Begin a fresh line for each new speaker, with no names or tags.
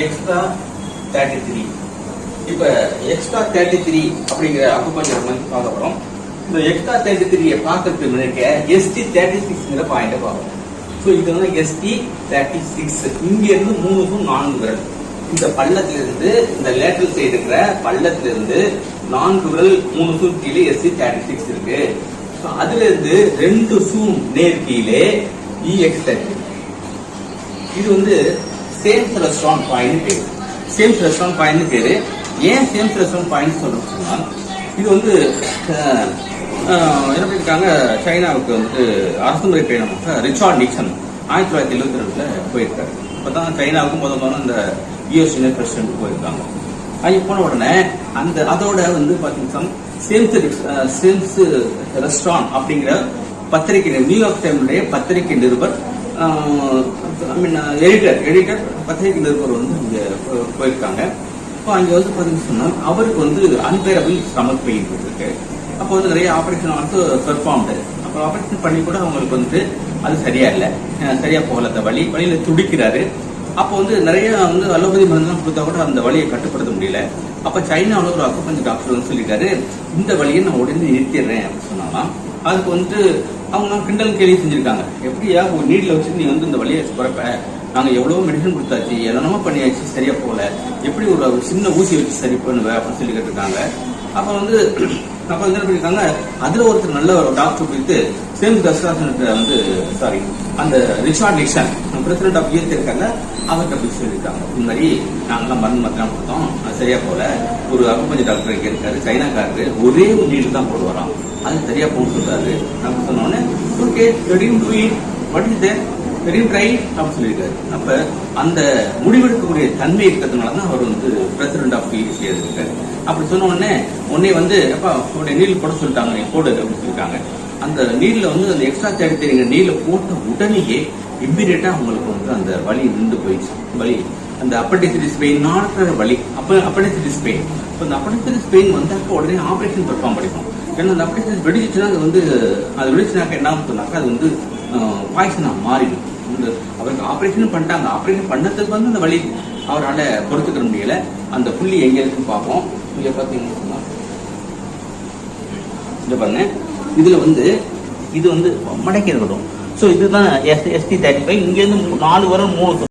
Extra thirty three இப்போ extra thirty three அப்படிங்கிற acupuncture வந்து பார்க்க போகிறோம் இந்த எக்ஸ்ட்ரா தேர்ட்டி த்ரீயை பார்க்கறதுக்கு முன்னாடி எஸ்டி தேர்ட்டி சிக்ஸ்ங்கிற பாயிண்ட்டை பார்க்கணும் ஸோ இது வந்து எஸ்டி தேர்ட்டி சிக்ஸ் இங்கேருந்து மூணுக்கும் நான்கு விரல். இந்த பள்ளத்திலிருந்து இந்த லேட்டல் சைடு இருக்கிற பள்ளத்திலிருந்து நான்கு விரல் மூணு சூம் கீழே எஸ்டி தேர்ட்டி சிக்ஸ் இருக்கு. ஸோ அதுலேருந்து ரெண்டு சூம் நேர் கீழே இஎக்ஸ் தேர்ட்டி இது வந்து சேம்ஸ் ரெஸ்டாரண்ட் பாயிண்ட் பேரு. சேம்ஸ் ரெஸ்டாரண்ட் பாயிண்ட் பேரு. ஏன் சேம் ரெஸ்டாரண்ட் பாயிண்ட் சொல்றோம்னா இது வந்து என்ன பண்ணிருக்காங்க சைனாவுக்கு வந்து அரசுமுறை பயணமாக ரிச்சார்ட் நிக்சன் ஆயிரத்தி தொள்ளாயிரத்தி எழுபத்தி ரெண்டுல போயிருக்காரு. அப்பதான் சைனாவுக்கு முத முதல்ல இந்த யூஎஸ் யூனியன் பிரசிடென்ட் போயிருக்காங்க. அது போன உடனே அந்த அதோட வந்து பாத்தீங்கன்னா சேம்ஸ் சேம்ஸ் ரெஸ்டாரண்ட் அப்படிங்கிற பத்திரிகை நியூயார்க் டைம்லேயே பத்திரிகை நிருபர் ஐ மீன் எடிட்டர் எடிட்டர் பத்திரிகை நிருபர் வந்து இங்கே போயிருக்காங்க. இப்போ அங்கே வந்து பார்த்தீங்கன்னு சொன்னால் அவருக்கு வந்து அன்பேரபிள் ஸ்டமக் பெயின் இருக்கு அப்போ வந்து நிறைய ஆப்ரேஷன் வந்து பெர்ஃபார்ம்டு அப்புறம் ஆப்ரேஷன் பண்ணி கூட அவங்களுக்கு வந்து அது சரியா இல்லை. சரியா போகல அந்த வழி வழியில் துடிக்கிறாரு. அப்போ வந்து நிறைய வந்து அலோபதி மருந்துலாம் கொடுத்தா கூட அந்த வழியை கட்டுப்படுத்த முடியல. அப்போ சைனாவில் ஒரு அக்குப்பஞ்சு டாக்டர் வந்து சொல்லிட்டாரு இந்த வழியை நான் உடனே நிறுத்திடுறேன் அப்படின்னு சொன்னாலாம் அதுக்கு வந்து அவங்க கிண்டல் கேள்வி செஞ்சிருக்காங்க. எப்படியா ஒரு நீட்ல வச்சு நீ வந்து இந்த வழியை பிறப்ப. நாங்க எவ்வளவோ மெடிசன் கொடுத்தாச்சு என்னென்னமோ பண்ணியாச்சு சரியா போகல. எப்படி ஒரு சின்ன ஊசி வச்சு சரி பண்ணுவ அப்படின்னு சொல்லி கேட்டிருக்காங்க. அப்போ வந்து அப்ப என்ன பண்ணிருக்காங்க அதுல ஒருத்தர் நல்ல ஒரு டாக்டர் போயிட்டு சேம் தஸ்ராசன் வந்து சாரி அந்த Richard Nixon president of US இருக்காங்க அவர்கிட்ட போய் சொல்லியிருக்காங்க. இந்த மாதிரி நாங்களாம் மருந்து மாத்திரம் கொடுத்தோம். அது சரியா போல ஒரு அக்குப்பஞ்சு டாக்டர் இங்கே இருக்காரு சைனாக்காரரு. ஒரே ஒரு நீடு தான் போட்டு வரோம் அது சரியா போக சொல்றாரு. நம்ம சொன்னோடனே okay ரெடியும் do it what is there try அப்படின்னு சொல்லியிருக்காரு. அப்ப அந்த முடிவெடுக்கக்கூடிய தன்மை இருக்கிறதுனால தான் அவர் வந்து பிரசிடென்ட் ஆஃப் யூஎஸ்ஏ இருக்காரு. அப்படி சொன்ன உடனே உடனே வந்து அப்பா உடைய நீல் போட சொல்லிட்டாங்க நீ போடு அப்படின்னு சொல்லிட்டாங்க. அந்த நீர்ல வந்து அந்த எக்ஸ்ட்ரா தேடி தெரியுங்க நீர்ல போட்ட உடனேயே இம்மிடியட்டா அவங்களுக்கு வந்து அந்த வலி நின்று போயிடுச்சு. வலி. அந்த அப்பண்டிசிட்டிஸ் பெயின் நாடுற வலி. அப்ப அப்பண்டிசிட்டிஸ் பெயின் இப்போ அந்த அப்பண்டிசிட்டிஸ் பெயின் வந்தாக்க உடனே ஆபரேஷன் பெர்ஃபார்ம் பண்ணிக்கும் ஏன்னா அந்த அப்பண்டிசிட்டிஸ் வெடிச்சுன்னா அது வந்து அது வெடிச்சுனாக்க என்ன சொன்னாக்கா அது வந்து பாய்சனா மாறிடும். வந்து அவருக்கு ஆபரேஷன் பண்ணிட்டாங்க. ஆபரேஷன் பண்ணதுக்கு வந்து அந்த வலி அவரால் பொறுத்துக்கிற முடியல. அந்த புள்ளி எங்க இருக்குன்னு பார்ப்போம். இங்கே பார்த்தீங்கன்னா இங்கே பாருங்க. இதில் வந்து இது வந்து மடக்கி இருக்கட்டும். ஸோ இதுதான் எஸ் எஸ்டி தேர்ட்டி ஃபைவ் இங்கேருந்து நாலு வரும் மூணு